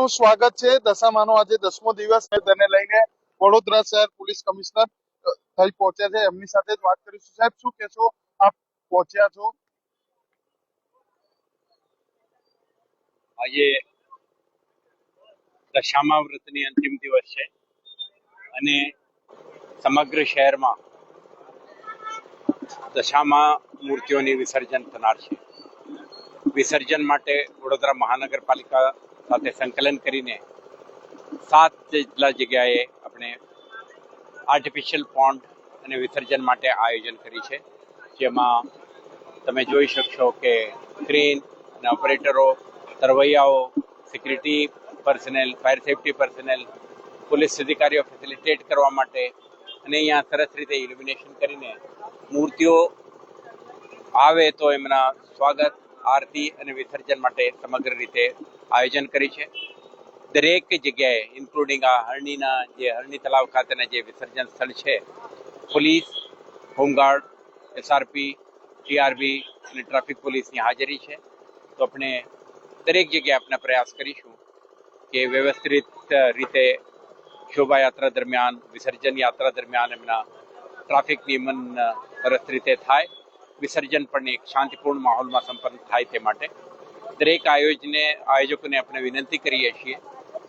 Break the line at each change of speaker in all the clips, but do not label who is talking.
આપનું સ્વાગત છે. દશામાનો આજે દસમો દિવસ છે. તેને લઈને વડોદરા શહેર પોલીસ કમિશનર થઈ પહોંચ્યા છે. એમની સાથે જ વાત કરીશું. સાહેબ, શું કહેશો? આપ પહોંચ્યા છો?
આજે દશામા વ્રતની અંતિમ દિવસ છે અને સમગ્ર શહેરમાં દશામાં મૂર્તિઓની વિસર્જન થનાર છે. વિસર્જન માટે વડોદરા મહાનગરપાલિકા સાથે સંકલન કરીને સાત જેટલા જગ્યાએ આપણે આર્ટિફિશિયલ પોન્ડ અને વિસર્જન માટે આયોજન કરી છે. જેમાં તમે જોઈ શકશો કે ક્રેન અને ઓપરેટરો તરવૈયાઓ security personnel fire safety personnel police અધિકારીઓ ફેસિલિટેટ કરવા માટે અને અહીંયા સરસ રીતે ઇલ્યુમિનેશન કરીને મૂર્તિઓ આવે તો એમના સ્વાગત આરતી અને વિસર્જન માટે સમગ્ર રીતે આયોજન કરી છે. દરેક જગ્યાએ ઇન્ક્લુડિંગ આ હરણીના જે હરણી તલાવ ખાતેના જે વિસર્જન સ્થળ છે, police, home guard, SRP, TRB અને ટ્રાફિક પોલીસની હાજરી છે. તો આપણે દરેક જગ્યાએ આપણે પ્રયાસ કરીશું કે વ્યવસ્થિત રીતે શોભાયાત્રા દરમિયાન, વિસર્જન યાત્રા દરમિયાન એમના ટ્રાફિક નિયમન સરસ રીતે થાય. વિસર્જન પણ એક શાંતિપૂર્ણ માહોલમાં સંપન્ન થાય તે માટે દરેક આયોજને આયોજકોને આપણે વિનંતી કરીએ છીએ,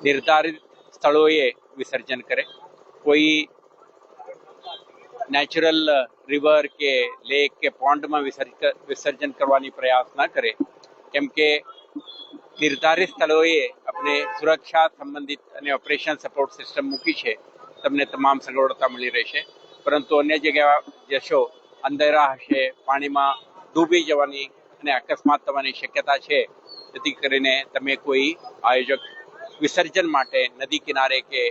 નિર્ધારિત સ્થળોએ વિસર્જન કરે. કોઈ નેચરલ રિવર કે લેક કે પોન્ડમાં વિસર્જન કરવાની પ્રયાસ ના કરે, કેમ કે નિર્ધારિત સ્થળોએ આપણે સુરક્ષા સંબંધિત અને ઓપરેશન સપોર્ટ સિસ્ટમ મૂકી છે, તમને તમામ સગવડતા મળી રહેશે. પરંતુ અન્ય જગ્યા જશો અંધેરા હશે પાણીમાં ડૂબી જવાની અને અકસ્માત થવાની શક્યતા છે. જેથી કરીને તમે કોઈ આયોજક વિસર્જન માટે નદી કિનારે કે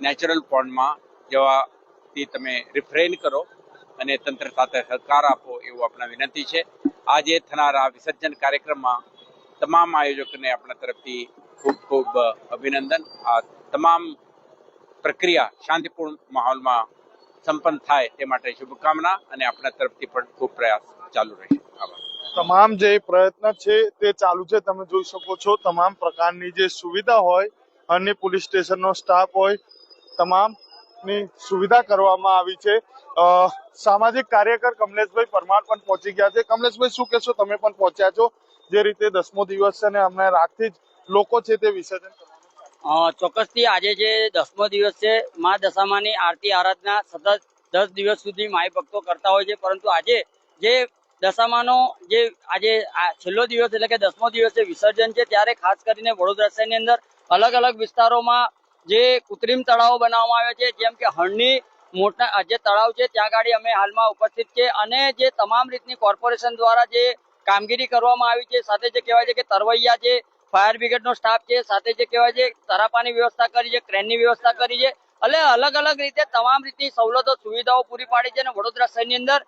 નેચરલ પોન્ડમાં જવાથી તમે રિફ્રેન કરો અને તંત્ર સાથે સહકાર આપો એવું આપણા વિનંતી છે. આજે થનારા વિસર્જન કાર્યક્રમમાં તમામ આયોજકોને આપણા તરફથી ખૂબ ખૂબ અભિનંદન. આ તમામ પ્રક્રિયા શાંતિપૂર્ણ માહોલમાં સંપન્ન થાય તે માટે શુભકામના અને આપણા તરફથી પણ ખૂબ પ્રયાસ ચાલુ રહેશે.
તમામ જે પ્રયત્ન છે તે ચાલુ છે, તમે જોઈ શકો છો, તમામ પ્રકારની જે સુવિધા હોય, અન્ય પોલીસ સ્ટેશનનો સ્ટાફ હોય, તમામની સુવિધા કરવામાં આવી છે. સામાજિક કાર્યકર કમલેશભાઈ પરમાર પણ પહોંચી ગયા છે. કમલેશભાઈ, શું કહેશો? તમે પણ પહોંચ્યા છો. જે રીતે દસમો દિવસ છે અને અમને રાતથી જ લોકો છે તે વિસર્જન
ચોક્કસથી આજે જે દસમો દિવસ છે, મા દશામાની આરતી આરાધના સતત દસ દિવસ સુધી માય ભક્તો કરતા હોય છે, પરંતુ આજે જે દશામાનો જે આજે છેલ્લો દિવસ એટલે કે દસમો દિવસ વિસર્જન છે, ત્યારે ખાસ કરીને વડોદરા શહેરની અંદર અલગ અલગ વિસ્તારોમાં જે કૃત્રિમ તળાવો બનાવવામાં આવ્યા છે, જેમ કે હળની મોટા જે તળાવ છે, ત્યાં ગાડી અમે હાલમાં ઉપસ્થિત છે અને જે તમામ રીતની કોર્પોરેશન દ્વારા જે કામગીરી કરવામાં આવી છે, સાથે જે કહેવાય છે કે તરવૈયા છે ફાયર બ્રિગેડનો સ્ટાફ છે, સાથે જે કહેવાય છે, તરાપાની વ્યવસ્થા કરી છે, ક્રેનની વ્યવસ્થા કરી છે. એટલે અલગ અલગ રીતે તમામ રીતની સવલતો, સુવિધાઓ પૂરી પાડી છે અને વડોદરા શહેરની અંદર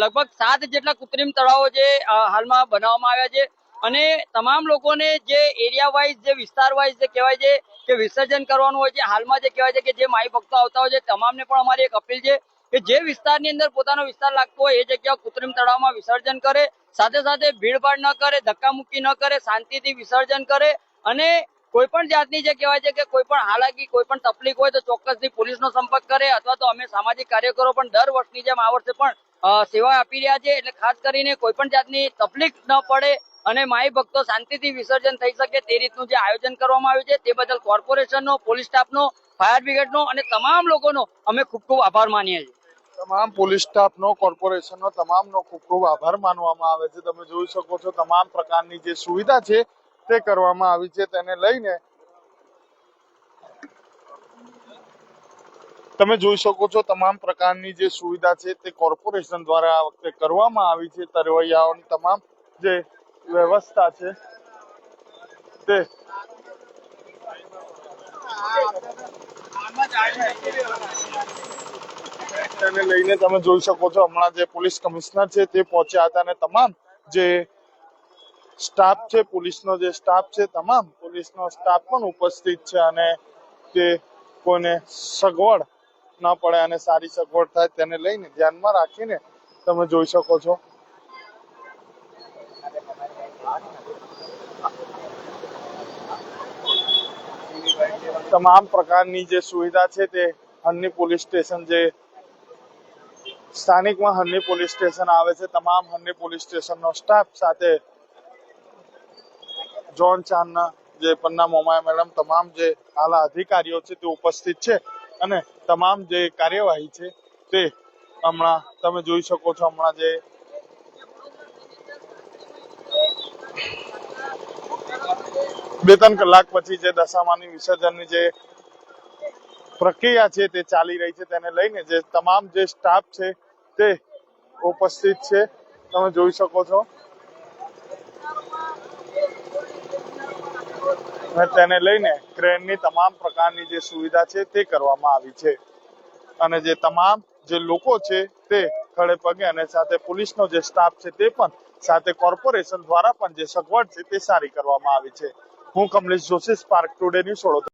લગભગ સાત જેટલા કૃત્રિમ તળાવો જે હાલમાં બનાવવામાં આવ્યા છે. અને તમામ લોકોને જે એરિયા વાઇઝ જે વિસ્તાર વાઇઝ જે કહેવાય છે કે વિસર્જન કરવાનું હોય છે, હાલમાં જે કહેવાય છે કે જે માઈ ભક્તો આવતા હોય છે, તમામને પણ અમારી એક અપીલ છે કે જે વિસ્તારની અંદર પોતાનો વિસ્તાર લાગતો હોય, એ જગ્યા કૃત્રિમ તળાવમાં વિસર્જન કરે. સાથે સાથે ભીડભાડ ન કરે, ધક્કામુક્કી ન કરે, શાંતિથી વિસર્જન કરે અને કોઈ પણ જાતની જે કહેવાય છે કે કોઈ પણ હાલાકી કોઈ પણ તકલીફ હોય તો ચોક્કસથી પોલીસનો સંપર્ક કરે અથવા તો અમે સામાજિક કાર્યકરો પણ દર વર્ષની જેમ આ વર્ષે પણ સેવા આપી રહ્યા છે એટલે ખાસ કરીને કોઈ પણ જાતની તકલીફ ન પડે અને માઈ ભક્તો શાંતિથી વિસર્જન થઈ શકે તે રીતનું જે આયોજન કરવામાં આવ્યું છે તે બદલ કોર્પોરેશનનો, પોલીસ સ્ટાફનો, ફાયર બ્રિગેડનો અને તમામ લોકોનો અમે ખૂબ ખૂબ આભાર માનીએ છીએ.
તમામ પોલીસ સ્ટાફનો, કોર્પોરેશનનો તમામનો ખૂબ ખૂબ આભાર માનવામાં આવે છે. તમે જોઈ શકો છો તમામ પ્રકારની જે સુવિધા છે તે કરવામાં આવી છે. તેને લઈને તમે જોઈ શકો છો તમામ પ્રકારની જે સુવિધા છે તે કોર્પોરેશન દ્વારા આ વખતે કરવામાં આવી છે. તરવૈયાઓની તમામ જે વ્યવસ્થા છે તે તેને લઈને તમે જોઈ શકો છો, હમણાં જે પોલીસ કમિશનર છે તે પહોંચ્યા હતા અને તમામ જે સ્ટાફ છે, પોલીસનો જે સ્ટાફ છે, તમામ પોલીસનો સ્ટાફ પણ ઉપસ્થિત છે અને તે કોઈને સગવડ ન પડે અને સારી સગવડ થાય તેને લઈને ધ્યાનમાં રાખીને તમે જોઈ શકો છો. તમામ પ્રકારની જે સુવિધા છે તે હરની પોલીસ સ્ટેશન જે સ્થાનિકમાં હરની પોલીસ સ્ટેશન આવે છે. તમામ હરની પોલીસ સ્ટેશનનો સ્ટાફ સાથે જોન ચાંદના જે પન્ના મોમાયા મેડમ, તમામ જે આલા અધિકારીઓ છે તે ઉપસ્થિત છે અને તમામ જે કાર્યવાહી છે તે હમણાં તમે જોઈ શકો છો, હમણાં જે બે ત્રણ કલાક પછી જે દશામાની વિસર્જનની જે પ્રક્રિયા છે તે ચાલી રહી છે તેને લઈને જે તમામ જે સ્ટાફ છે તે ઉપસ્થિત છે. તમે જોઈ શકો છો. તેને લઈને ક્રેનની તમામ પ્રકારની જે સુવિધા છે તે કરવામાં આવી છે. અને જે તમામ જે લોકો છે તે ખડે પગે અને સાથે પોલીસનો જે સ્ટાફ છે તે પણ સાથે કોર્પોરેશન દ્વારા પણ જે સગવડ છે તે સારી કરવામાં આવી છે. હું Kamlesh Joshi spark today news Vadodara.